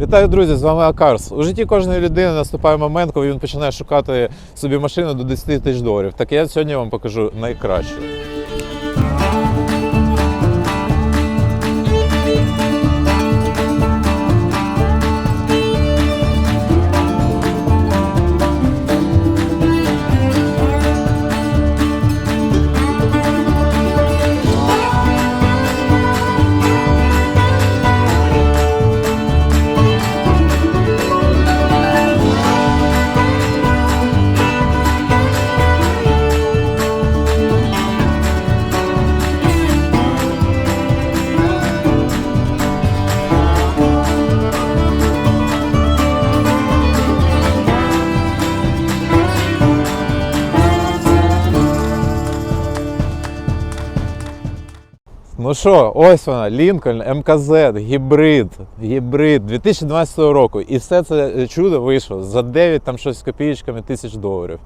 Вітаю, друзі! З вами Акарс. У житті кожної людини наступає момент, коли він починає шукати собі машину до 10 тисяч доларів. Так я сьогодні вам покажу найкраще. Ну що, ось вона, Лінкольн, МКЗ, гібрид, гібрид 2012 року. І все це чудо вийшло за 9 там щось з копійками тисяч доларів.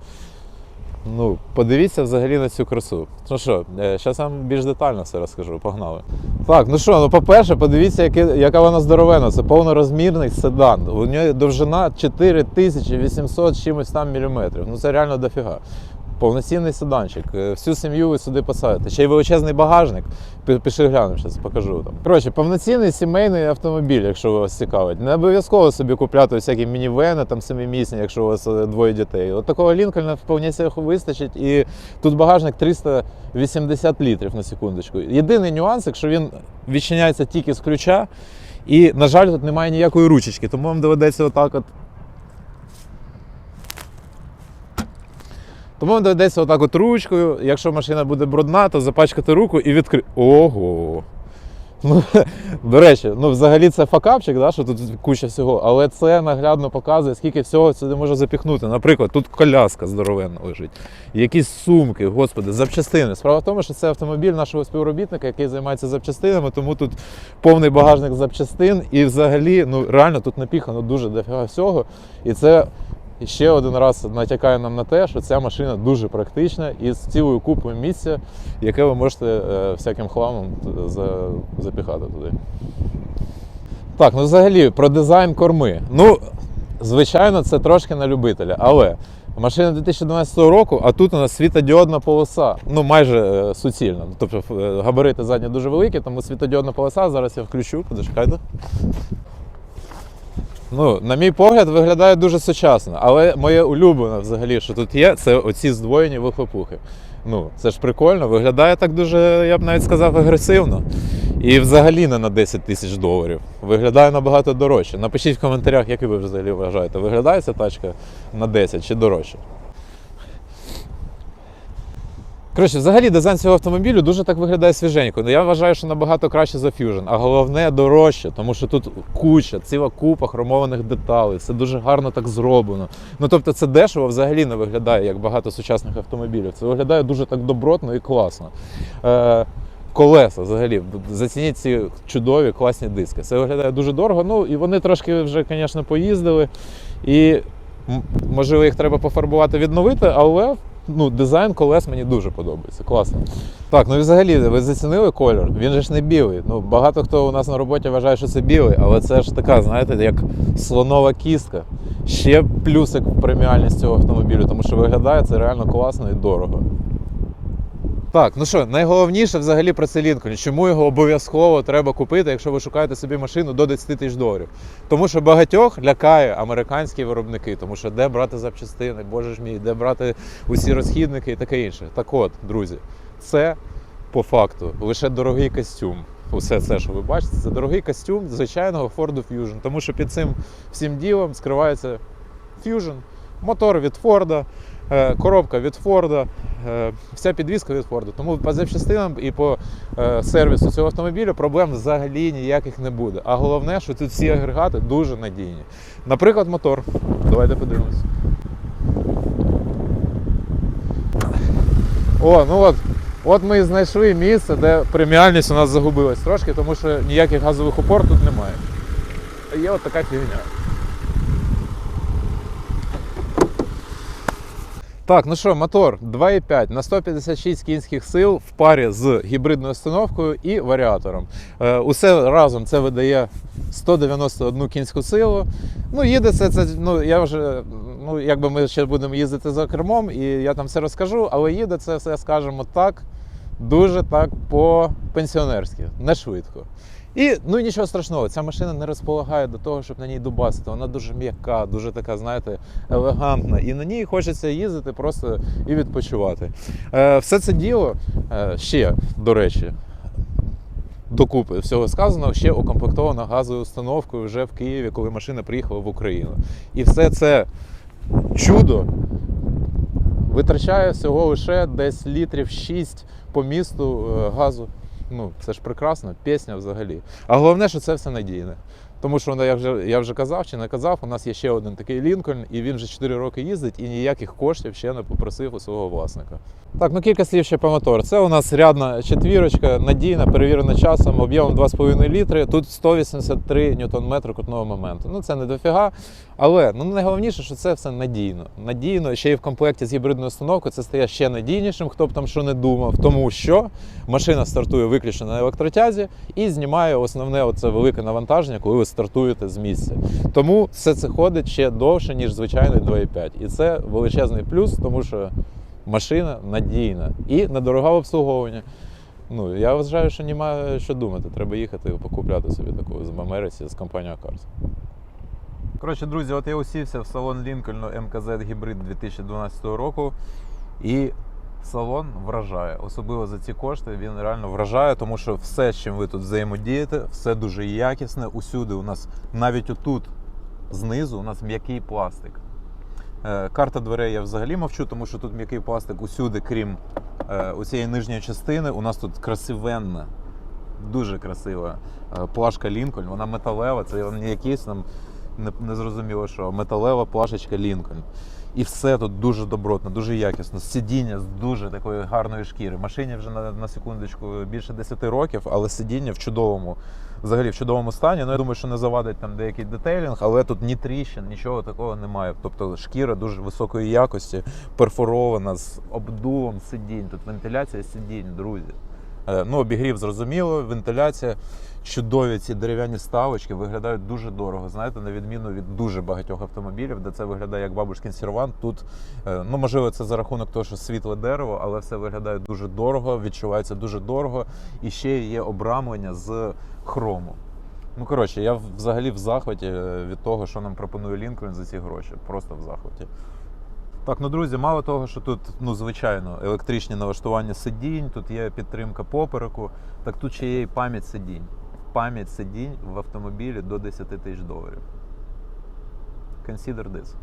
Ну, подивіться взагалі на цю красу. Ну що, зараз вам більш детально все розкажу, погнали. Так, ну що, ну по-перше, подивіться, яке, яка вона здоровена. Це повнорозмірний седан. У нього довжина 4800 чимось там міліметрів. Ну це реально дофіга. Повноцінний седанчик. Е, Всю сім'ю ви сюди посадите. Ще й величезний багажник. Пі- Пішли глянемо, зараз покажу там. Коротше, повноцінний сімейний автомобіль, якщо вас цікавить. Не обов'язково собі купляти всякі мінівени, там семимісні, якщо у вас е, двоє дітей. От такого Лінкольна себе вистачить. І тут багажник 380 літрів на секундочку. Єдиний нюанс, якщо він відчиняється тільки з ключа. І, на жаль, тут немає ніякої ручечки, тому вам доведеться отак от Тому доведеться отак от ручкою, якщо машина буде брудна, то запачкати руку і відкрити. Ого! Ну, до речі, ну взагалі це факапчик, да, що тут куча всього, але це наглядно показує, скільки всього сюди може запіхнути. Наприклад, тут коляска здоровенна лежить, якісь сумки, господи, запчастини. Справа в тому, що це автомобіль нашого співробітника, який займається запчастинами, тому тут повний багажник запчастин, і взагалі, ну реально тут напіхано дуже дофіга всього. І це і ще один раз натякає нам на те, що ця машина дуже практична і з цілою купою місця, яке ви можете е, всяким хламом за- запіхати туди. Так, ну взагалі про дизайн корми. Ну, звичайно, це трошки на любителя, але машина 2012 року, а тут у нас світодіодна полоса, ну майже е, суцільна. Тобто е, габарити задні дуже великі, тому світодіодна полоса. Зараз я включу, подочекайте. Ну, на мій погляд, виглядає дуже сучасно, але моє улюблене взагалі, що тут є, це оці здвоєні вихлопухи. Ну, це ж прикольно, виглядає так дуже, я б навіть сказав, агресивно. І взагалі не на 10 тисяч доларів. Виглядає набагато дорожче. Напишіть в коментарях, як ви взагалі вважаєте, виглядає ця тачка на 10 чи дорожче. Коротше, взагалі дизайн цього автомобілю дуже так виглядає свіженько. Ну, Я вважаю, що набагато краще за Fusion, а головне дорожче, тому що тут куча, ціла купа хромованих деталей, це дуже гарно так зроблено. Ну тобто це дешево взагалі не виглядає як багато сучасних автомобілів. Це виглядає дуже так добротно і класно. Е, Колеса взагалі, зацініть ці чудові класні диски. Це виглядає дуже дорого. Ну і вони трошки вже, звісно, поїздили. І можливо їх треба пофарбувати, відновити, але ну, дизайн колес мені дуже подобається. Класно. Так, ну і взагалі, ви зацінили колір? Він же ж не білий. Ну, багато хто у нас на роботі вважає, що це білий, але це ж така, знаєте, як слонова кістка. Ще плюсик преміальність цього автомобілю, тому що виглядає це реально класно і дорого. Так, ну що, найголовніше взагалі про цей Лінкольн. Чому його обов'язково треба купити, якщо ви шукаєте собі машину до 10 тисяч доларів? Тому що багатьох лякає американські виробники, тому що де брати запчастини, боже ж мій, де брати усі розхідники і таке інше. Так от, друзі, це по факту лише дорогий костюм. Усе це, що ви бачите, це дорогий костюм звичайного Ford Fusion. Тому що під цим всім ділом скривається Fusion, мотор від Форда, коробка від Форда, е, вся підвізка від Форда. Тому по запчастинам і по е, сервісу цього автомобіля проблем взагалі ніяких не буде. А головне, що тут всі агрегати дуже надійні. Наприклад, мотор. Давайте подивимось. О, ну от. От ми і знайшли місце, де преміальність у нас загубилась трошки, тому що ніяких газових упор тут немає. Є от така фігня. Так, ну що, мотор 2,5 на 156 кінських сил в парі з гібридною установкою і варіатором. Е, усе разом це видає 191 кінську силу. Ну, їде це, це ну, я вже, ну, якби ми ще будемо їздити за кермом, і я там все розкажу, але їде це все, скажімо так, дуже так по-пенсіонерськи, не швидко. І ну нічого страшного, ця машина не розполагає до того, щоб на ній дубасити. Вона дуже м'яка, дуже така, знаєте, елегантна. І на ній хочеться їздити просто і відпочивати. Е, все це діло е, ще, до речі, докупи всього сказаного, ще укомплектовано газовою установкою вже в Києві, коли машина приїхала в Україну. І все це чудо витрачає всього лише десь літрів 6 по місту е, газу. Ну, це ж прекрасно, пісня взагалі. А головне, що це все надійне. Тому що ну, я вже, я вже казав чи не казав, у нас є ще один такий Лінкольн, і він вже 4 роки їздить і ніяких коштів ще не попросив у свого власника. Так, ну кілька слів ще по мотору. Це у нас рядна четвірочка, надійна, перевірена часом, об'ємом 2,5 літри. Тут 183 ньютон-метри крутного моменту. Ну це не дофіга. Але ну, найголовніше, що це все надійно. Надійно, ще й в комплекті з гібридною установкою це стає ще надійнішим, хто б там що не думав, тому що машина стартує виключно на електротязі і знімає основне оце велике навантаження, коли ви стартуєте з місця. Тому все це ходить ще довше, ніж звичайний 2,5. І це величезний плюс, тому що машина надійна і недорога в обслуговуванні. Ну, я вважаю, що немає що думати. Треба їхати покупляти собі таку в Америці з компанією Cars. Коротше, друзі, от я усівся в салон Лінкольну МКЗ Гібрид 2012 року. І салон вражає. Особливо за ці кошти він реально вражає, тому що все, з чим ви тут взаємодієте, все дуже якісне. Усюди у нас навіть отут знизу у нас м'який пластик. Е, Карта дверей я взагалі мовчу, тому що тут м'який пластик усюди, крім е, нижньої частини. У нас тут красивенна, дуже красива е, плашка Лінкольн. Вона металева, це не якийсь там не, не зрозуміло, що металева плашечка Лінкольн. І все тут дуже добротно, дуже якісно. Сидіння з дуже такої гарної шкіри. Машині вже на, на секундочку більше 10 років, але сидіння в чудовому, взагалі в чудовому стані. Ну я думаю, що не завадить там деякий детейлінг, але тут ні тріщин, нічого такого немає. Тобто шкіра дуже високої якості, перфорована з обдувом сидінь. Тут вентиляція сидінь, друзі. Е, Ну, обігрів зрозуміло, вентиляція. Чудові ці дерев'яні ставочки виглядають дуже дорого. Знаєте, на відміну від дуже багатьох автомобілів, де це виглядає як бабушкин сервант. Тут е, ну можливо це за рахунок того, що світле дерево, але все виглядає дуже дорого, відчувається дуже дорого. І ще є обрамлення з хрому. Ну коротше, я взагалі в захваті е, від того, що нам пропонує Лінкольн за ці гроші. Просто в захваті. Так, ну друзі, мало того, що тут, ну звичайно, електричні налаштування сидінь, тут є підтримка попереку, так тут ще є і пам'ять сидінь. Пам'ять сидінь в автомобілі до 10 тисяч доларів. Consider this.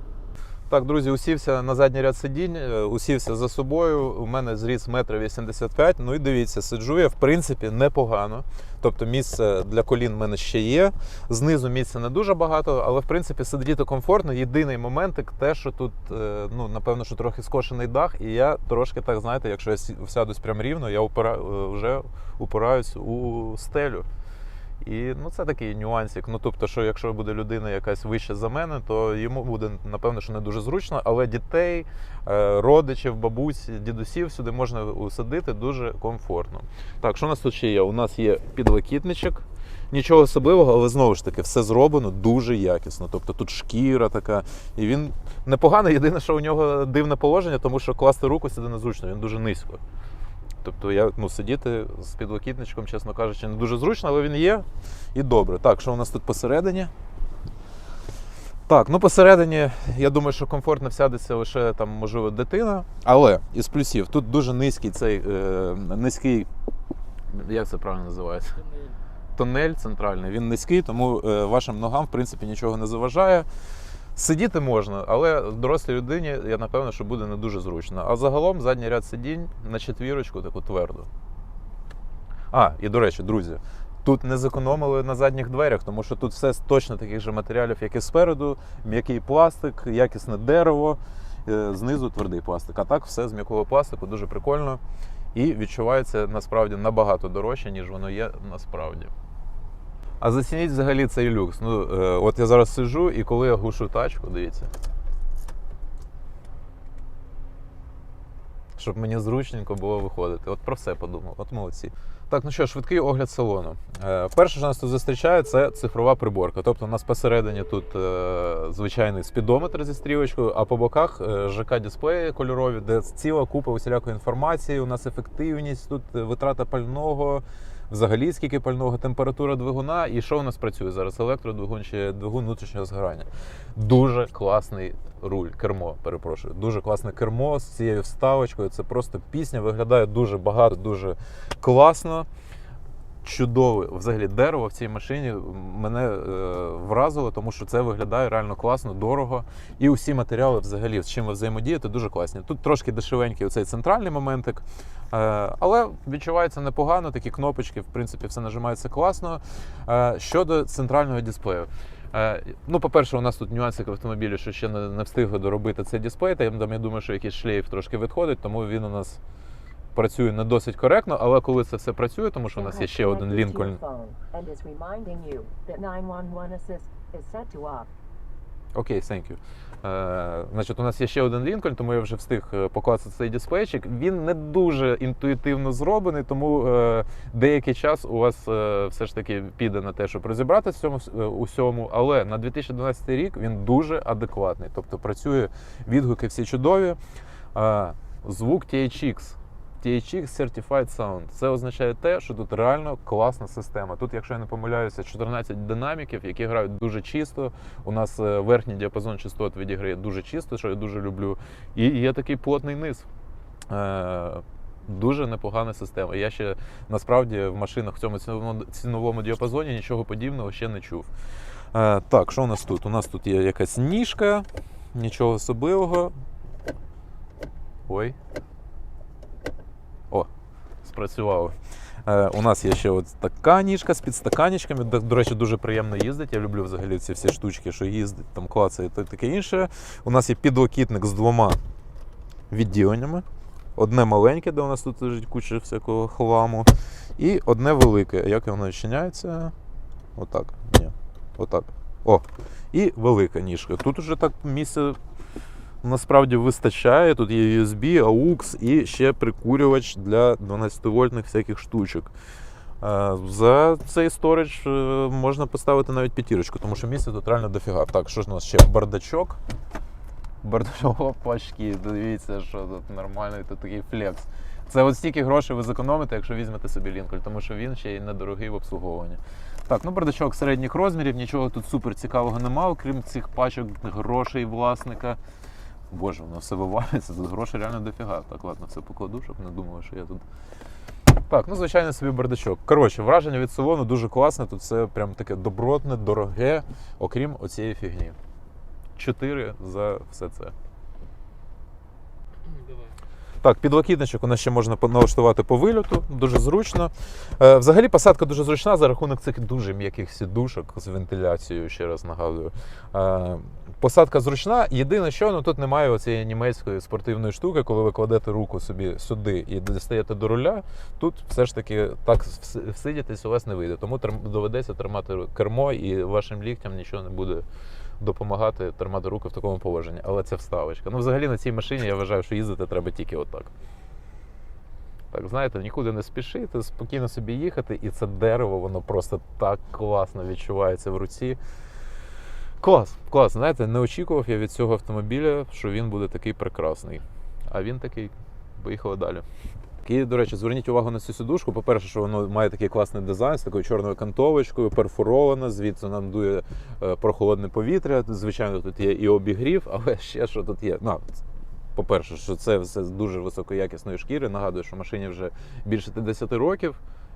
Так, друзі, усівся на задній ряд сидінь, е, усівся за собою. У мене зріс 1,85 м. Ну і дивіться, сиджу я в принципі непогано. Тобто місце для колін в мене ще є. Знизу місця не дуже багато, але в принципі сидіти комфортно. Єдиний моментик те, що тут, е, ну напевно, що трохи скошений дах, і я трошки так, знаєте, якщо я сядусь прямо рівно, я упира, е, вже упираюсь у стелю. І ну це такий нюансик. Ну тобто, що якщо буде людина якась вища за мене, то йому буде напевно, що не дуже зручно, але дітей, е, родичів, бабусь, дідусів сюди можна усадити дуже комфортно. Так, що у нас тут ще є? У нас є підлокітничок. Нічого особливого, але знову ж таки, все зроблено дуже якісно. Тобто тут шкіра така, і він непоганий. Єдине, що у нього дивне положення, тому що класти руку сюди незручно, він дуже низько. Тобто я ну, сидіти з підлокітничком, чесно кажучи, не дуже зручно, але він є і добре. Так, що у нас тут посередині? Так, ну посередині, я думаю, що комфортно всядеться лише там, можливо, дитина. Але із плюсів тут дуже низький цей е, низький, як це правильно називається? Тунель центральний, він низький, тому е, вашим ногам, в принципі, нічого не заважає. Сидіти можна, але дорослій людині, я напевно, що буде не дуже зручно. А загалом задній ряд сидінь на четвірочку таку тверду. А, і до речі, друзі, тут не зекономили на задніх дверях, тому що тут все точно таких же матеріалів, як і спереду, м'який пластик, якісне дерево, е, знизу твердий пластик. А так все з м'якого пластику, дуже прикольно. І відчувається насправді набагато дорожче, ніж воно є насправді. А зацініть взагалі цей люкс. Ну, е, от я зараз сиджу, і коли я глушу тачку, дивіться. щоб мені зручненько було виходити. От про все подумав. От молодці. Так, ну що, швидкий огляд салону. Е, перше, що нас тут зустрічає, це цифрова приборка. Тобто у нас посередині тут е, звичайний спідометр зі стрілочкою, а по боках е, ЖК-дисплеї кольорові, де ціла купа усілякої інформації. У нас ефективність, тут е, витрата пального, взагалі скільки пального, температура двигуна і що у нас працює зараз? Електродвигун чи двигун внутрішнього згорання. Дуже класний руль, кермо, перепрошую. Дуже класне кермо з цією вставочкою. Це просто пісня. Виглядає дуже багато, дуже класно. Чудове взагалі дерево в цій машині мене е, вразило, тому що це виглядає реально класно, дорого. І усі матеріали, взагалі, з чим ви взаємодієте, дуже класні. Тут трошки дешевенький оцей центральний моментик, е, але відчувається непогано. Такі кнопочки, в принципі, все нажимається класно. Е, щодо центрального дисплею. Е, Ну, по-перше, у нас тут нюансик в автомобілі, що ще не, встигли доробити цей дисплей. Та я думаю, що якийсь шлейф трошки відходить, тому він у нас працює не досить коректно. Але коли це все працює, тому що у нас є ще один Лінкольн. Окей, thank you. Е, значить, у нас є ще один Лінкольн, тому я вже встиг е, покласти цей дисплейчик. Він не дуже інтуїтивно зроблений, тому е, деякий час у вас е, все ж таки піде на те, щоб розібратися в цьому е, усьому. Але на 2012 рік він дуже адекватний. Тобто працює відгуки всі чудові. Е, звук THX. THX Certified Sound. Це означає те, що тут реально класна система. Тут, якщо я не помиляюся, 14 динаміків, які грають дуже чисто. У нас е, верхній діапазон частот відіграє дуже чисто, що я дуже люблю. І є такий плотний низ. Е, Дуже непогана система. Я ще насправді в машинах в цьому ціновому- діапазоні нічого подібного ще не чув. Е, так, що у нас тут? У нас тут є якась ніжка, нічого особливого. Ой. Спрацювало. Е, у нас є ще от така ніжка з підстаканічками. До, до речі, дуже приємно їздить. Я люблю взагалі ці всі штучки, що їздить, там клацає і таке інше. У нас є підлокітник з двома відділеннями. Одне маленьке, де у нас тут лежить куча всякого хламу. І одне велике. Як воно відчиняється? Отак. Ні. Отак. О. І велика ніжка. Тут уже так місце насправді вистачає. Тут є USB, AUX і ще прикурювач для 12-вольтних всяких штучок. Е, За цей сторіч е, можна поставити навіть п'ятірочку, тому що місця тут реально дофіга. Так, що ж у нас ще? Бардачок. Бардачок, опачки, дивіться, що тут нормальний, тут такий флекс. Це от стільки грошей ви зекономите, якщо візьмете собі Лінкольн, тому що він ще й недорогий в обслуговуванні. Так, ну бардачок середніх розмірів, нічого тут супер цікавого немає, окрім цих пачок грошей власника. Боже, воно все вивалюється, тут грошей реально дофіга. Так, ладно, все покладу, щоб не думали, що я тут. Так, ну звичайно собі бардачок. Коротше, враження від салону дуже класне. Тут все прям таке добротне, дороге, окрім оцієї фігні. Чотири за все це. Так, підлокітничок у нас ще можна налаштувати по вильоту, дуже зручно. Е, взагалі посадка дуже зручна за рахунок цих дуже м'яких сідушок з вентиляцією, ще раз нагадую. Е, посадка зручна. Єдине, що ну, тут немає оцієї німецької спортивної штуки, коли ви кладете руку собі сюди і дістаєте до руля. Тут все ж таки так вс- всидітись у вас не вийде. Тому доведеться тримати кермо і вашим ліктям нічого не буде допомагати тримати руки в такому положенні. Але це вставочка. Ну, взагалі на цій машині я вважаю, що їздити треба тільки отак. Так, знаєте, нікуди не спішити, спокійно собі їхати, і це дерево, воно просто так класно відчувається в руці. Клас, клас. Знаєте, не очікував я від цього автомобіля, що він буде такий прекрасний. А він такий. Поїхали далі. І, до речі, зверніть увагу на цю сідушку. По-перше, що воно має такий класний дизайн з такою чорною кантовочкою, перфорована, звідси нам дує е, прохолодне повітря. Звичайно, тут є і обігрів, але ще що тут є. Ну, по-перше, що це все з дуже високоякісної шкіри. Нагадую, що машині вже більше 10 років,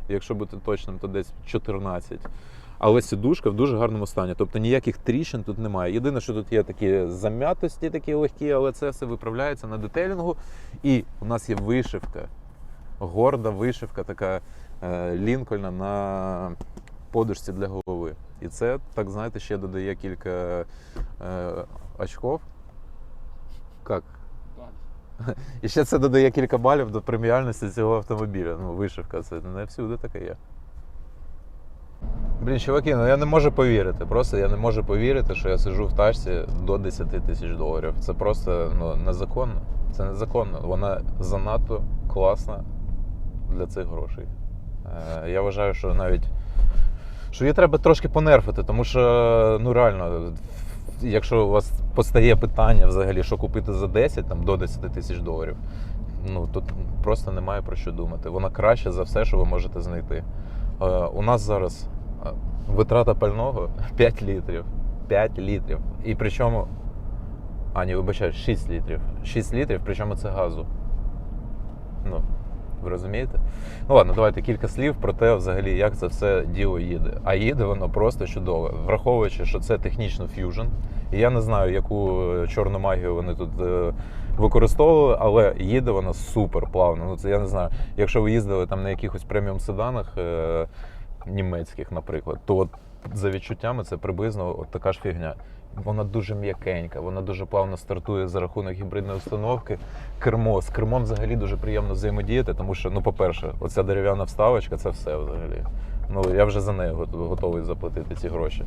якщо бути точним, то десь 14. Але сідушка в дуже гарному стані. Тобто ніяких тріщин тут немає. Єдине, що тут є такі зам'ятості, такі легкі, але це все виправляється на детейлінгу. І у нас є вишивка, горда вишивка, така е, Лінкольна на подушці для голови. І це, так знаєте, ще додає кілька е, очков. Як? І ще це додає кілька балів до преміальності цього автомобіля. Ну, вишивка, це не всюди таке є. Блін, чуваки, ну я не можу повірити. Просто я не можу повірити, що я сиджу в тачці до 10 тисяч доларів. Це просто ну, незаконно. Це незаконно. Вона занадто класна для цих грошей. Е, я вважаю, що навіть що її треба трошки понерфити, тому що ну реально, якщо у вас постає питання взагалі, що купити за 10 там, до 10 тисяч доларів, ну тут просто немає про що думати. Вона краще за все, що ви можете знайти. Е, у нас зараз е, витрата пального 5 літрів. 5 літрів. І причому. А, ні, вибачаю, 6 літрів. 6 літрів, причому це газу. Ви розумієте? Ну ладно, давайте кілька слів про те, взагалі, як це все діло їде. А їде воно просто чудово, враховуючи, що це технічно ф'южн. І я не знаю, яку е, чорну магію вони тут е, використовували, але їде воно супер плавно. Ну це я не знаю. Якщо ви їздили там на якихось преміум седанах е, німецьких, наприклад, то за відчуттями це приблизно от така ж фігня. Вона дуже м'якенька, вона дуже плавно стартує за рахунок гібридної установки. Кермо з кермом взагалі дуже приємно взаємодіяти, тому що, ну, по-перше, оця дерев'яна вставочка це все взагалі. Ну, я вже за неї гот- готовий заплатити ці гроші.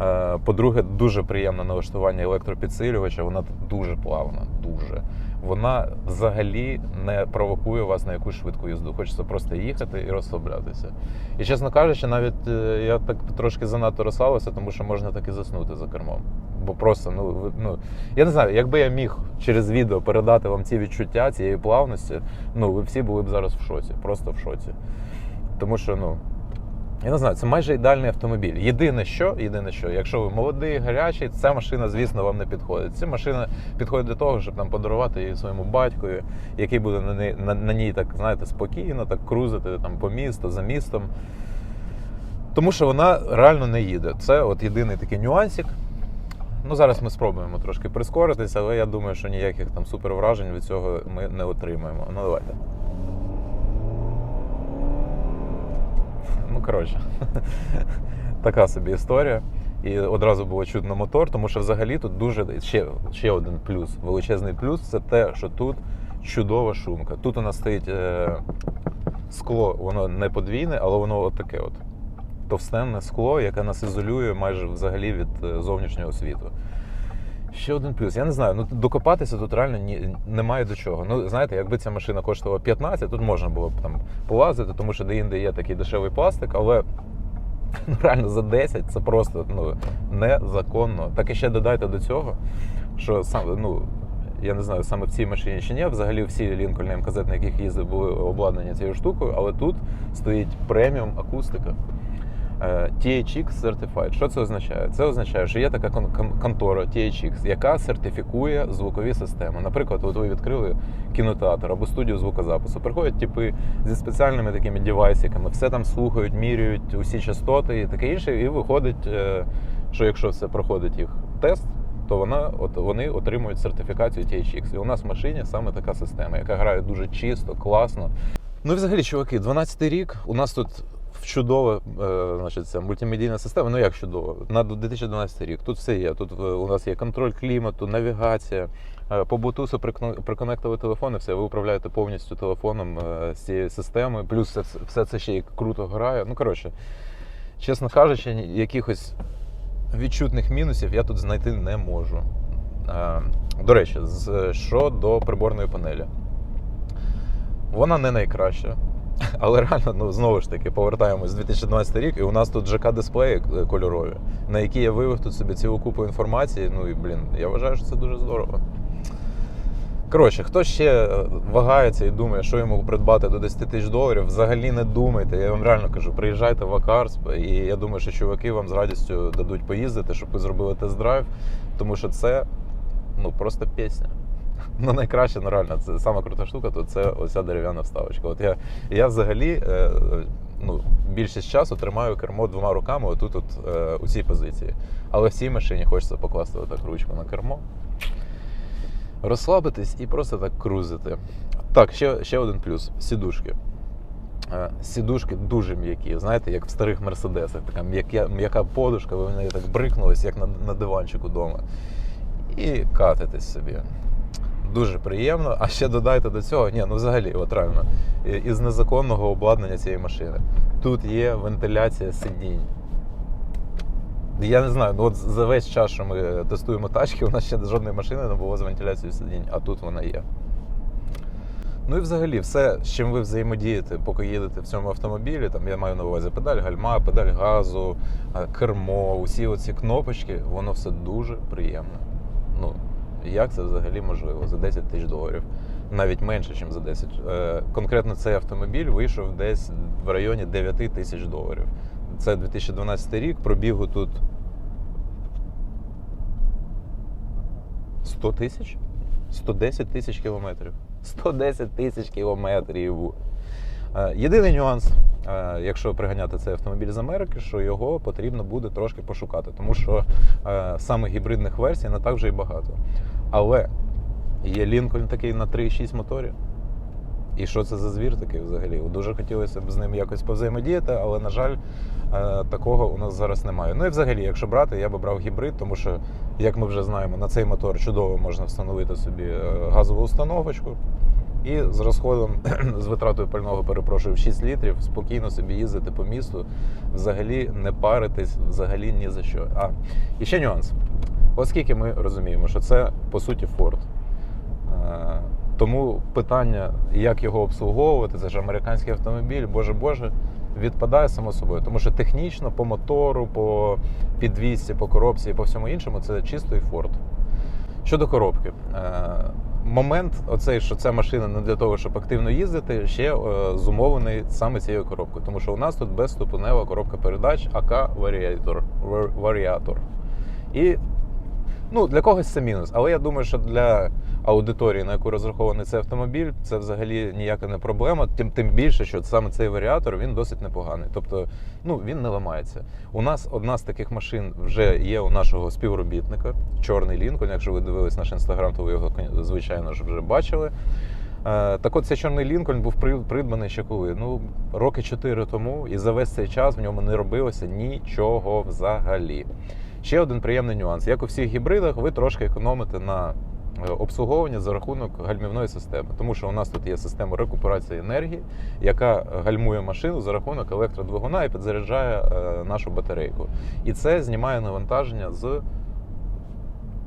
Е, По-друге, дуже приємне налаштування електропідсилювача, вона дуже плавна, дуже. Вона взагалі не провокує вас на якусь швидку їзду. Хочеться просто їхати і розслаблятися. І чесно кажучи, навіть е, я так трошки занадто розслабився, тому що можна так і заснути за кермом. Бо просто, ну, ну я не знаю, якби я міг через відео передати вам ці відчуття цієї плавності, ну ви всі були б зараз в шоці, просто в шоці. Тому що, ну. Я не знаю, це майже ідеальний автомобіль. Єдине що, єдине що, якщо ви молодий, гарячий, ця машина, звісно, вам не підходить. Ця машина підходить для того, щоб там подарувати її своєму батькові, який буде на ній, на, на ній так, знаєте, спокійно, так крузити там по місту, за містом. Тому що вона реально не їде. Це от єдиний такий нюансик. Ну, зараз ми спробуємо трошки прискоритися, але я думаю, що ніяких там супер вражень від цього ми не отримаємо. Ну, давайте. Ну, коротше, така собі історія. І одразу було чутно мотор, тому що взагалі тут дуже ще, ще один плюс, величезний плюс це те, що тут чудова шумка. Тут у нас стоїть е, скло, воно не подвійне, але воно от таке от товстенне скло, яке нас ізолює майже взагалі від е, зовнішнього світу. Ще один плюс. Я не знаю, ну докопатися тут реально ні, немає до чого. Ну, знаєте, якби ця машина коштувала 15, тут можна було б там полазити, тому що де-інде є такий дешевий пластик, але ну, реально за 10 це просто ну, незаконно. Так і ще додайте до цього, що сам, ну, я не знаю, саме в цій машині чи ні, взагалі всі Лінкольни МКЗ, на яких їздив, були обладнані цією штукою, але тут стоїть преміум акустика. Е, THX Certified. Що це означає? Це означає, що є така кон- кон- контора THX, яка сертифікує звукові системи. Наприклад, от ви відкрили кінотеатр або студію звукозапису. Приходять типи зі спеціальними такими девайсиками, все там слухають, міряють усі частоти і таке інше. І виходить, е, що якщо все проходить їх тест, то вона от вони отримують сертифікацію THX. І у нас в машині саме така система, яка грає дуже чисто, класно. Ну і взагалі, чуваки, 12-й рік у нас тут чудова е, значить, ця мультимедійна система. Ну як чудово, на 2012 рік. Тут все є. Тут е, у нас є контроль клімату, навігація. Е, По Bluetooth приконектили телефон, і все, ви управляєте повністю телефоном з цієї системи. Плюс все, це- все це ще й круто грає. Ну, коротше, чесно кажучи, якихось відчутних мінусів я тут знайти не можу. До речі, з- щодо приборної панелі. Вона не найкраща. Але реально, ну знову ж таки, повертаємось з 2012 рік, і у нас тут ЖК-дисплеї е, кольорові, на які я вивів тут собі цілу купу інформації. Ну і блін, я вважаю, що це дуже здорово. Коротше, хто ще е, вагається і думає, що йому придбати до 10 тисяч доларів, взагалі не думайте. Я вам реально кажу, приїжджайте в Акарсп, і я думаю, що чуваки вам з радістю дадуть поїздити, щоб ви зробили тест-драйв, тому що це ну просто пісня. Ну, найкраще, ну реально, це сама крута штука, то це оця дерев'яна вставочка. От я, я взагалі е, ну, більшість часу тримаю кермо двома руками отут, от, е, у цій позиції. Але в цій машині хочеться покласти отак ручку на кермо, розслабитись і просто так крузити. Так, ще, ще один плюс: сідушки. Е, Сідушки дуже м'які, знаєте, як в старих мерседесах, така м'яка, м'яка подушка, ви в неї так брикнулись, як на, на диванчику вдома. І катитесь собі. Дуже приємно. А ще додайте до цього, ні, ну взагалі, от реально, із незаконного обладнання цієї машини. тут є вентиляція сидінь. Я не знаю, ну от за весь час, що ми тестуємо тачки, у нас ще жодної машини не було з вентиляцією сидінь, а тут вона є. Ну і взагалі, все, з чим ви взаємодієте, поки їдете в цьому автомобілі, там я маю на увазі педаль гальма, педаль газу, е, кермо, усі оці кнопочки, воно все дуже приємне. Ну, як це взагалі можливо за 10 тисяч доларів? Навіть менше, ніж за 10. Е, Конкретно цей автомобіль вийшов десь в районі 9 тисяч доларів. Це 2012 рік, пробігу тут 100 тисяч? 110 тисяч кілометрів. 110 тисяч кілометрів. Е, Єдиний нюанс, е, якщо приганяти цей автомобіль з Америки, що його потрібно буде трошки пошукати, тому що е, саме гібридних версій не так вже і багато. Але є Лінкольн такий на 3,6 моторі. І що це за звір такий взагалі? Дуже хотілося б з ним якось повзаємодіяти, але, на жаль, такого у нас зараз немає. Ну і взагалі, якщо брати, я би брав гібрид, тому що, як ми вже знаємо, на цей мотор чудово можна встановити собі газову установочку. І з розходом, з витратою пального, перепрошую, в 6 літрів, спокійно собі їздити по місту, взагалі не паритись, взагалі ні за що. А, і ще нюанс. Оскільки ми розуміємо, що це по суті Ford. Е, Тому питання, як його обслуговувати, це ж американський автомобіль, боже Боже, відпадає само собою. Тому що технічно по мотору, по підвісці, по коробці і по всьому іншому це чистий Ford. Щодо коробки, е, момент, оцей, що ця машина не для того, щоб активно їздити, ще е, зумовлений саме цією коробкою. Тому що у нас тут безступенева коробка передач АК варіатор. варіатор. І ну, для когось це мінус. Але я думаю, що для аудиторії, на яку розрахований цей автомобіль, це взагалі ніяка не проблема. Тим, тим більше, що саме цей варіатор він досить непоганий. Тобто, ну він не ламається. У нас одна з таких машин вже є у нашого співробітника, чорний Лінкольн. Якщо ви дивились наш інстаграм, то ви його звичайно ж вже бачили. Е, Так от цей чорний Лінкольн був придбаний ще коли? Ну, роки 4 тому, і за весь цей час в ньому не робилося нічого взагалі. Ще один приємний нюанс. Як у всіх гібридах, ви трошки економите на обслуговуванні за рахунок гальмівної системи. Тому що у нас тут є система рекуперації енергії, яка гальмує машину за рахунок електродвигуна і підзаряджає е, нашу батарейку. І це знімає навантаження з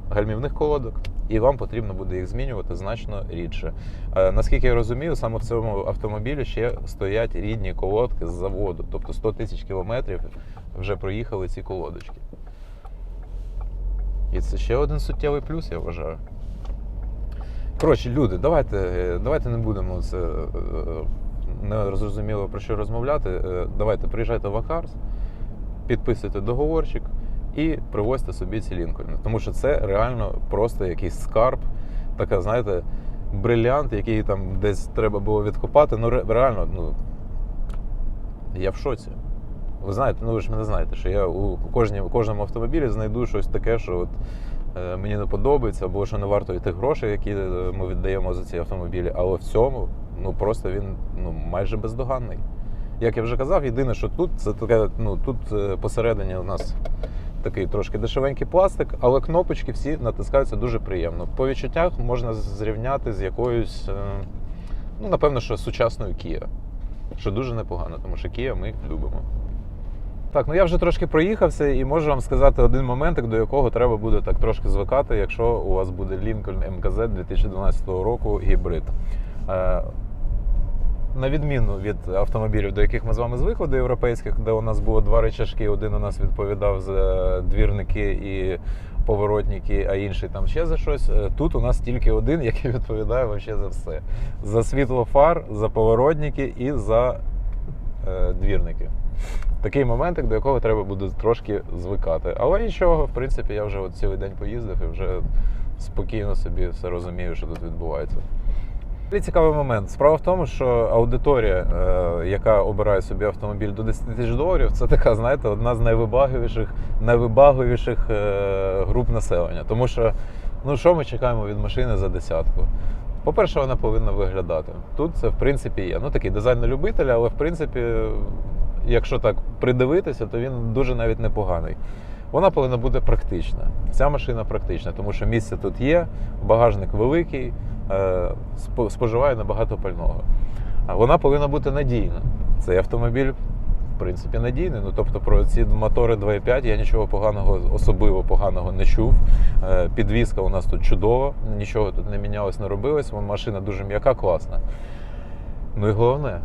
гальмівних колодок, і вам потрібно буде їх змінювати значно рідше. Е, Наскільки я розумію, саме в цьому автомобілі ще стоять рідні колодки з заводу, тобто 100 тисяч кілометрів вже проїхали ці колодочки. І це ще один суттєвий плюс, я вважаю. Коротше, люди, давайте, давайте не будемо це е, не зрозуміло про що розмовляти. Е, Давайте приїжджайте в Акарс, підписуйте договорчик і привозьте собі ці лінкольни. Тому що це реально просто якийсь скарб, така, знаєте, брилянт, який там десь треба було відкопати. Ну, реально, ну, я в шоці. Ви знаєте, ну ви ж мене знаєте, що я у кожній, кожному автомобілі знайду щось таке, що от, мені не подобається, або що не варто тих грошей, які е, ми віддаємо за ці автомобілі. Але в цьому ну просто він ну, майже бездоганний. Як я вже казав, єдине, що тут це таке, ну тут е, посередині у нас такий трошки дешевенький пластик, але кнопочки всі натискаються дуже приємно. По відчуттях можна зрівняти з якоюсь, е, ну напевно, що сучасною Kia. Що дуже непогано, тому що Kia ми любимо. Так, ну я вже трошки проїхався і можу вам сказати один момент, до якого треба буде так трошки звикати, якщо у вас буде Lincoln МКЗ 2012 року гібрид. Е, на відміну від автомобілів, до яких ми з вами звикли, до європейських, де у нас було два речашки, один у нас відповідав за двірники і поворотники, а інший там ще за щось. Е, Тут у нас тільки один, який відповідає вообще за все: за світло фар, за поворотники і за двірники. Такий моментик, до якого треба буде трошки звикати. Але нічого, в принципі, я вже от цілий день поїздив і вже спокійно собі все розумію, що тут відбувається. Цікавий момент. Справа в тому, що аудиторія, е, яка обирає собі автомобіль до 10 тисяч доларів, це така, знаєте, одна з найвибагливіших, найвибагливіших е, груп населення. Тому що, ну що ми чекаємо від машини за десятку? По-перше, вона повинна виглядати. Тут це в принципі є. Ну такий дизайн на любителя, але в принципі, якщо так придивитися, то він дуже навіть непоганий. Вона повинна бути практична. Ця машина практична, тому що місце тут є, багажник великий, е, споживає набагато пального. А Вона повинна бути надійна. Цей автомобіль принципі надійний. Ну тобто про ці мотори 2.5 я нічого поганого, особливо поганого не чув. Е, Підвізка у нас тут чудова, нічого тут не мінялось, не робилось. Машина дуже м'яка, класна. Ну і головне,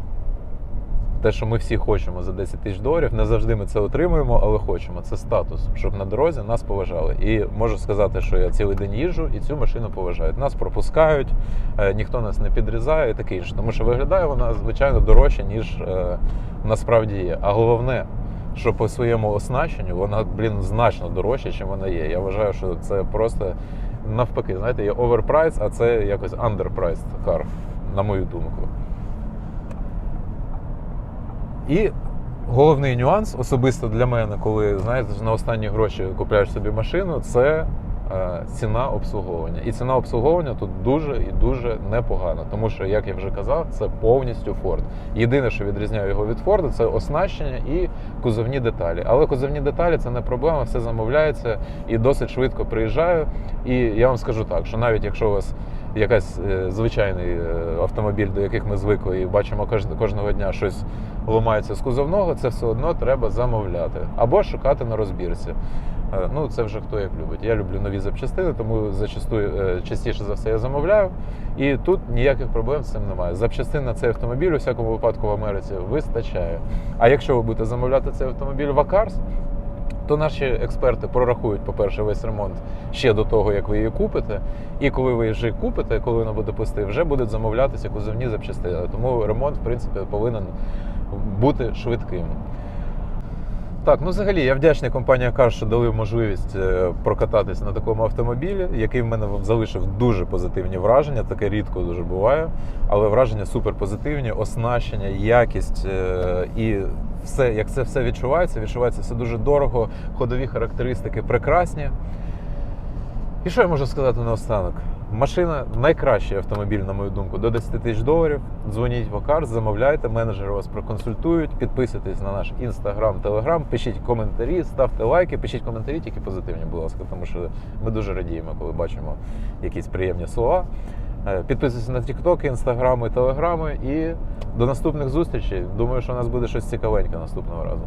те, що ми всі хочемо за 10 тисяч доларів, не завжди ми це отримуємо, але хочемо. Це статус, щоб на дорозі нас поважали. І можу сказати, що я цілий день їжджу і цю машину поважають. Нас пропускають, е, ніхто нас не підрізає і таке інше. Тому що виглядає вона, звичайно, дорожче, ніж е, насправді є. А головне, що по своєму оснащенню вона, блін, значно дорожча, ніж вона є. Я вважаю, що це просто навпаки, знаєте, є оверпрайс, а це якось underpriced car, на мою думку. І головний нюанс, особисто для мене, коли знаєте, на останні гроші купляєш собі машину, це е, ціна обслуговування. І ціна обслуговування тут дуже і дуже непогана. Тому що, як я вже казав, це повністю Ford. Єдине, що відрізняє його від Ford, це оснащення і кузовні деталі. Але кузовні деталі це не проблема, все замовляється і досить швидко приїжджаю. І я вам скажу так, що навіть якщо у вас якась е, звичайний е, автомобіль, до яких ми звикли, і бачимо кожного дня щось ламається з кузовного, це все одно треба замовляти або шукати на розбірці. Е, Ну, це вже хто як любить. Я люблю нові запчастини, тому зачастую частіше за все я замовляю. І тут ніяких проблем з цим немає. Запчастин на цей автомобіль у всякому випадку в Америці вистачає. А якщо ви будете замовляти цей автомобіль в Акарс, то наші експерти прорахують, по-перше, весь ремонт ще до того, як ви її купите. І коли ви її купите, коли вона буде пусти, вже будуть замовлятися кузовні запчастини. Тому ремонт, в принципі, повинен бути швидким. Так, ну взагалі я вдячний компанії Car, що дали можливість е, прокататись на такому автомобілі, який в мене залишив дуже позитивні враження. Таке рідко дуже буває, але враження супер позитивні, оснащення, якість е, і все, як це все відчувається, відчувається все дуже дорого, ходові характеристики прекрасні. І що я можу сказати наостанок? Машина найкращий автомобіль, на мою думку, до 10 тисяч доларів. Дзвоніть в Окар, замовляйте, менеджери вас проконсультують, підписуйтесь на наш інстаграм, телеграм, пишіть коментарі, ставте лайки, пишіть коментарі, тільки позитивні, будь ласка, тому що ми дуже радіємо, коли бачимо якісь приємні слова. Е, Підписуйтесь на тіктоки, інстаграми, телеграми і до наступних зустрічей. Думаю, що у нас буде щось цікавеньке наступного разу.